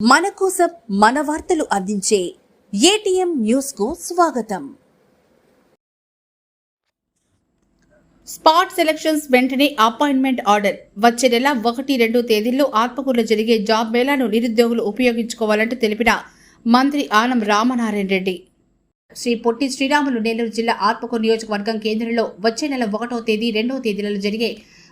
మన కోసం మన వార్తలు అందించే ఏటీఎం న్యూస్కు స్వాగతం. స్పాట్ సెలక్షన్స్ వెంటనే అపాయింట్మెంట్ ఆర్డర్. వచ్చే నెల ఒకటి రెండు తేదీల్లో ఆత్మకూరులో జరిగే జాబ్ మేళాను నిరుద్యోగులు ఉపయోగించుకోవాలంటూ తెలిపిన మంత్రి ఆనం రామనారాయణ రెడ్డి. శ్రీ పొట్టి శ్రీరాములు నెల్లూరు జిల్లా ఆత్మకూరు నియోజకవర్గం కేంద్రంలో వచ్చే నెల ఒకటో తేదీ రెండవ తేదీలలో జరిగే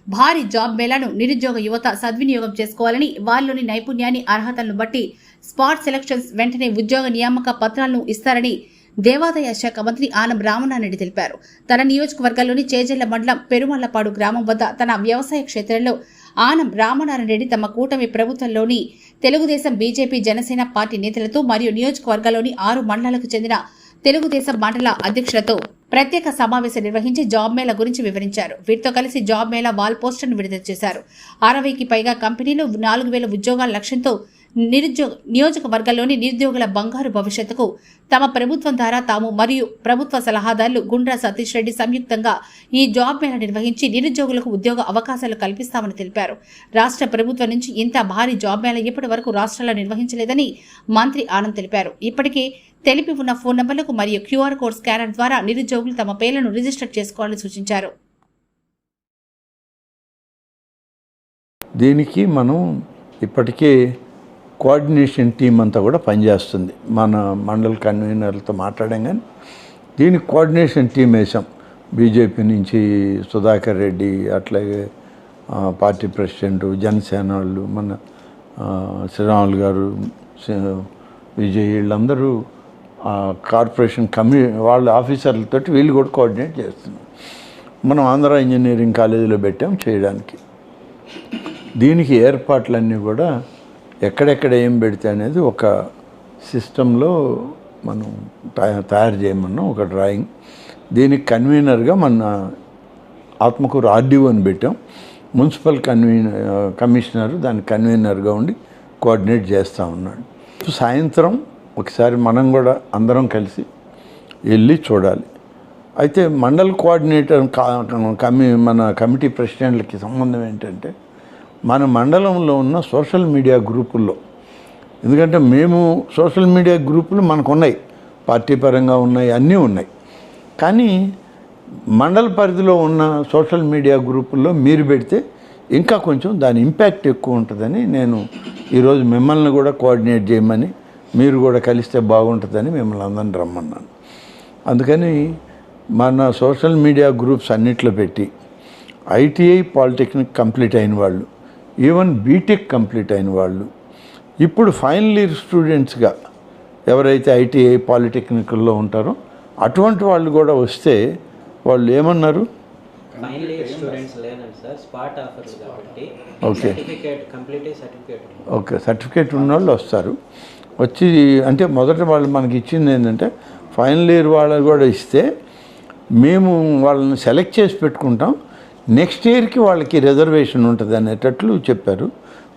భారీ జాబ్ మేళాను నిరుద్యోగ యువత సద్వినియోగం చేసుకోవాలని వారిలోని నైపుణ్యాన్ని అర్హతలను బట్టి స్పాట్ సెలక్షన్స్ వెంటనే ఉద్యోగ నియామక పత్రాలను ఇస్తారని దేవాదాయ శాఖ మంత్రి ఆనం రామనారెడ్డి తెలిపారు. తన నియోజకవర్గంలోని చేజెళ్ళ మండలం పెరుమల్లపాడు గ్రామం వద్ద తన వ్యవసాయ క్షేత్రంలో ఆనం రామనారాయణరెడ్డి తమ కూటమి ప్రభుత్వంలోని తెలుగుదేశం బీజేపీ జనసేన పార్టీ నేతలతో మరియు నియోజకవర్గాల్లోని ఆరు మండలాలకు చెందిన తెలుగుదేశం మండల అధ్యక్షులతో ప్రత్యేక సమావేశం నిర్వహించి జాబ్ మేళా గురించి వివరించారు. వీటితో కలిసి జాబ్ మేళా వాల్ పోస్టర్ను విడుదల చేశారు. అరవైకి పైగా కంపెనీలు నాలుగు వేల ఉద్యోగాల లక్ష్యంతో నిరుద్యోగ నియోజకవర్గంలోని నిరుద్యోగుల బంగారు భవిష్యత్తుకు తమ ప్రభుత్వం ద్వారా తాము మరియు ప్రభుత్వ సలహాదారులు గుండ్రా సతీష్ రెడ్డి సంయుక్తంగా ఈ జాబ్ మేళ నిర్వహించి నిరుద్యోగులకు ఉద్యోగ అవకాశాలు కల్పిస్తామని తెలిపారు. రాష్ట్ర ప్రభుత్వం నుంచి ఇంత భారీ జాబ్ మేళ ఇప్పటి వరకు రాష్ట్రాల్లో నిర్వహించలేదని మంత్రి ఆనంద్ తెలిపారు. ఇప్పటికే తెలిపి ఉన్న ఫోన్ నంబర్లకు మరియు క్యూఆర్ కోడ్ స్కానర్ ద్వారా నిరుద్యోగులు తమ పేర్లను రిజిస్టర్ చేసుకోవాలని సూచించారు. దీనికి మనం ఇప్పటికే కోఆర్డినేషన్ టీం అంతా కూడా పనిచేస్తుంది. మన మండల కన్వీనర్లతో మాట్లాడాం కానీ దీనికి కోఆర్డినేషన్ టీం వేసాం. బీజేపీ నుంచి సుధాకర్ రెడ్డి అట్లాగే పార్టీ ప్రెసిడెంట్ జనసేన వాళ్ళు మన శ్రీరాములు గారు విజయ్ వీళ్ళందరూ కార్పొరేషన్ కమి వాళ్ళ ఆఫీసర్లతో వీళ్ళు కూడా కోఆర్డినేట్ చేస్తున్నారు. మనం ఆంధ్ర ఇంజనీరింగ్ కాలేజీలో పెట్టాం చేయడానికి. దీనికి ఏర్పాట్లన్నీ కూడా ఎక్కడెక్కడ ఏం పెడితే అనేది ఒక సిస్టంలో మనం తయా- తయారు చేయమన్నాం ఒక డ్రాయింగ్. దీనికి కన్వీనర్గా మన ఆత్మకూరు ఆర్డీఓని పెట్టాం. మున్సిపల్ కన్వీనర్ కమిషనర్ దాని కన్వీనర్గా ఉండి కోఆర్డినేట్ చేస్తూ ఉన్నాడు. సాయంత్రం ఒకసారి మనం కూడా అందరం కలిసి వెళ్ళి చూడాలి. అయితే మండల్ కోఆర్డినేటర్ కమి మన కమిటీ ప్రెసిడెంట్లకి సంబంధం ఏంటంటే మన మండలంలో ఉన్న సోషల్ మీడియా గ్రూపుల్లో. ఎందుకంటే మేము సోషల్ మీడియా గ్రూపులు మనకు ఉన్నాయి పార్టీ పరంగా ఉన్నాయి అన్నీ ఉన్నాయి. కానీ మండల పరిధిలో ఉన్న సోషల్ మీడియా గ్రూపుల్లో మీరు పెడితే ఇంకా కొంచెం దాని ఇంపాక్ట్ ఎక్కువ ఉంటుందని నేను ఈరోజు మిమ్మల్ని కూడా కోఆర్డినేట్ చేయమని మీరు కూడా కలిస్తే బాగుంటుందని మిమ్మల్ని అందరిని రమ్మన్నాను. అందుకని మన సోషల్ మీడియా గ్రూప్స్ అన్నిట్లో పెట్టి ఐటీఐ పాలిటెక్నిక్ కంప్లీట్ అయిన వాళ్ళు ఈవెన్ బీటెక్ కంప్లీట్ అయిన వాళ్ళు. ఇప్పుడు ఫైనల్ ఇయర్ స్టూడెంట్స్గా ఎవరైతే ఐటీఐ పాలిటెక్నికల్లో ఉంటారో అటువంటి వాళ్ళు కూడా వస్తే వాళ్ళు ఏమన్నారు? ఓకే. ఓకే సర్టిఫికేట్ ఉన్న వాళ్ళు వస్తారు. వచ్చి అంటే మొదట వాళ్ళు మనకి ఇచ్చింది ఏంటంటే ఫైనల్ ఇయర్ వాళ్ళు కూడా ఇస్తే మేము వాళ్ళని సెలెక్ట్ చేసి పెట్టుకుంటాం. నెక్స్ట్ ఇయర్కి వాళ్ళకి రిజర్వేషన్ ఉంటుంది అనేటట్లు చెప్పారు.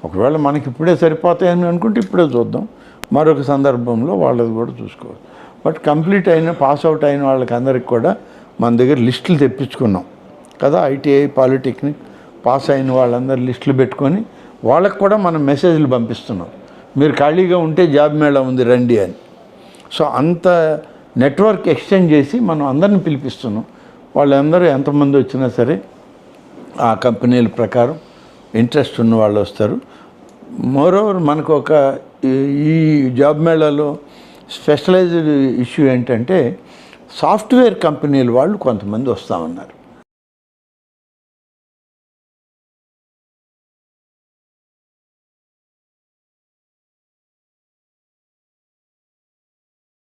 ఒకవేళ మనకి ఇప్పుడే సరిపోతాయని అనుకుంటే ఇప్పుడే చూద్దాం. మరొక సందర్భంలో వాళ్ళది కూడా చూసుకోవాలి. బట్ కంప్లీట్ అయిన పాస్ అవుట్ అయిన వాళ్ళకి అందరికి కూడా మన దగ్గర లిస్టులు తెప్పించుకున్నాం. కదా ఐటీఐ పాలిటెక్నిక్ పాస్ అయిన వాళ్ళందరూ లిస్టులు పెట్టుకొని వాళ్ళకు కూడా మనం మెసేజ్లు పంపిస్తున్నాం. మీరు ఖాళీగా ఉంటే జాబ్ మేళా ఉంది రండి అని. సో అంత నెట్వర్క్ ఎక్స్చేంజ్ చేసి మనం అందరిని పిలిపిస్తున్నాం. వాళ్ళందరూ ఎంతమంది వచ్చినా సరే ఆ కంపెనీల ప్రకారం ఇంట్రెస్ట్ ఉన్న వాళ్ళు వస్తారు. మోరోవర్ మనకు ఒక ఈ- జాబ్ మేళాలో స్పెషలైజ్డ్ ఇష్యూ ఏంటంటే సాఫ్ట్వేర్ కంపెనీల వాళ్ళు కొంతమంది వస్తూ ఉన్నారు.